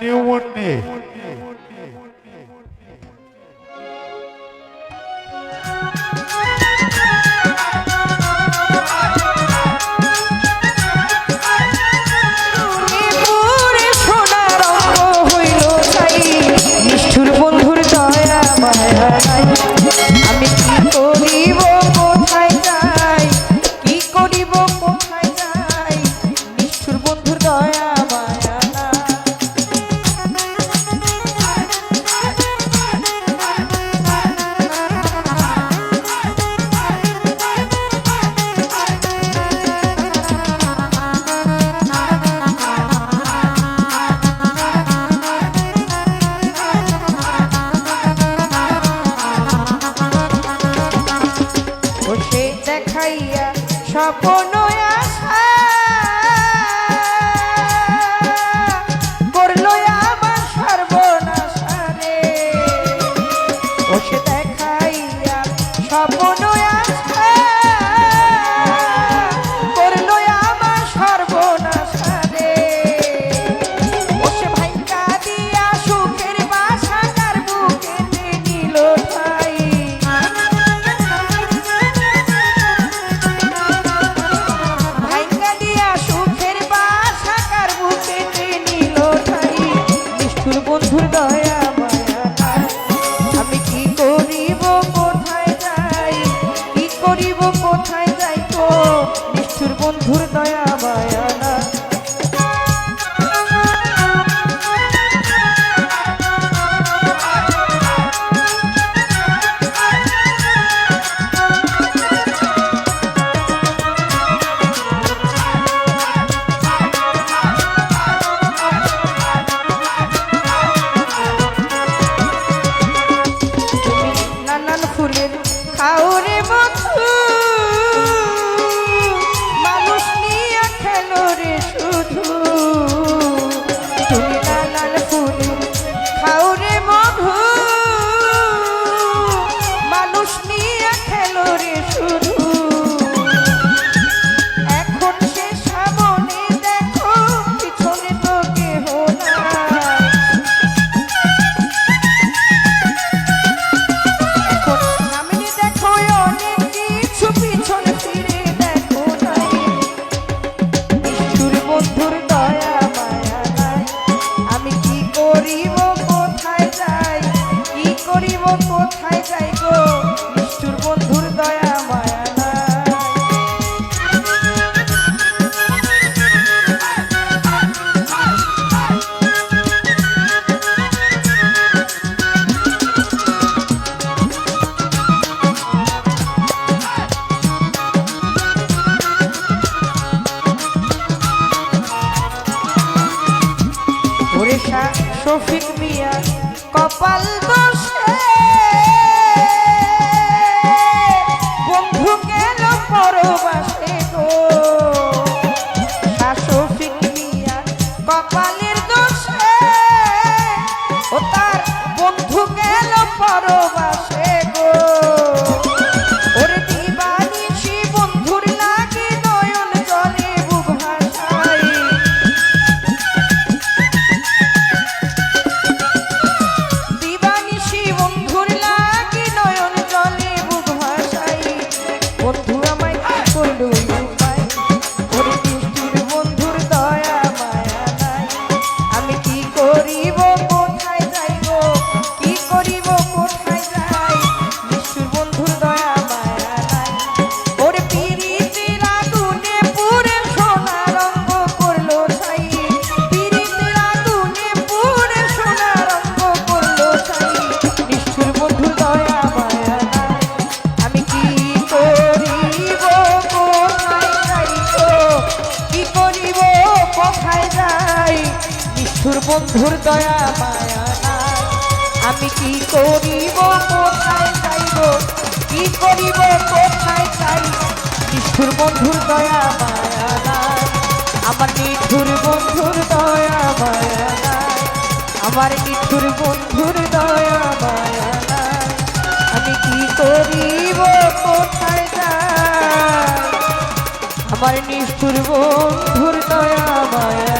new one day. খাইয়া স্বপন সর্বনাশারে করল আমার দেখাইয়া স্বপন তৃষা শফিক মিয়া কপাল দোষে বন্ধু গেল পরবাসে গো? শফিক মিয়া কপাল সুর বন্ধুর দয়া মায়া আমি কি করিব, কোথায় চাইব কি করিব, কোথায় চাইব সুর বন্ধুর দয়া মায়া আমার নিঠুর বন্ধুর দয়া মায়া আমার নিঠুর বন্ধুর দয়া মায়া আমি কি করিব, কোথায় চাই আমার নিষ্ঠুর বন্ধুর দয়া মায়া